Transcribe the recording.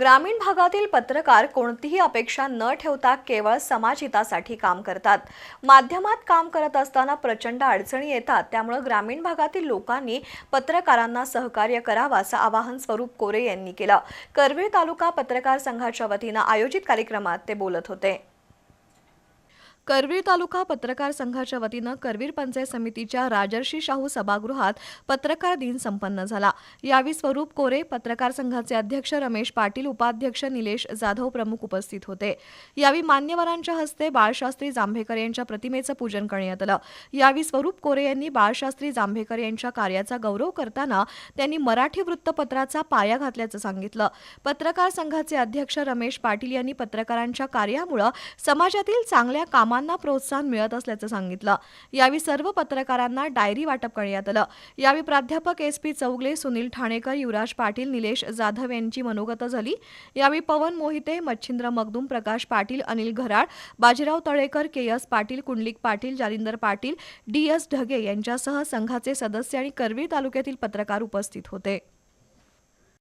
ग्रामीण भागातील पत्रकार कोणतीही अपेक्षा न ठेवता केवळ समाजहितासाठी काम करतात. माध्यमात काम करत असताना प्रचंड अडचणी येतात. त्यामुळे ग्रामीण भागातील लोकांनी पत्रकारांना सहकार्य करावं असं आवाहन स्वरूप कोरे यांनी केलं. करवीर तालुका पत्रकार संघाच्या वतीनं आयोजित कार्यक्रमात ते बोलत होते. करवीर तालुका पत्रकार संघाच्या वतीनं करवीर पंचायत समितीच्या राजर्षी शाहू सभागृहात पत्रकार दिन संपन्न झाला. यावेळी स्वरूप कोरे पत्रकार संघाचे अध्यक्ष रमेश पाटील उपाध्यक्ष निलेश जाधव प्रमुख उपस्थित होते. यावेळी मान्यवरांच्या हस्ते बाळशास्त्री जांभेकर यांच्या प्रतिमेचं पूजन करण्यात आलं. यावेळी स्वरूप कोरे यांनी बाळशास्त्री जांभेकर यांच्या कार्याचा गौरव करताना त्यांनी मराठी वृत्तपत्राचा पाया घातल्याचं सांगितलं. पत्रकार संघाचे अध्यक्ष रमेश पाटील यांनी पत्रकारांच्या कार्यामुळं समाजातील चांगल्या कामांना प्रोत्साहन मिळत असल्याचं सांगितलं. यावेळी सर्व पत्रकारांना डायरी वाटप करण्यात आलं. यावेळी प्राध्यापक एस पी चौगले सुनील ठाणेकर युवराज पाटील निलेश जाधव यांची मनोगत झाली. यावेळी Pawan Mohite Machhindra Magdum Prakash Patil Anil Gharad Bajirao Talekar K S Patil Kundlik Patil Jalindar Patil D S Dhage यांच्यासह संघाचे सदस्य आणि करवीर तालुक्यातील पत्रकार उपस्थित होते.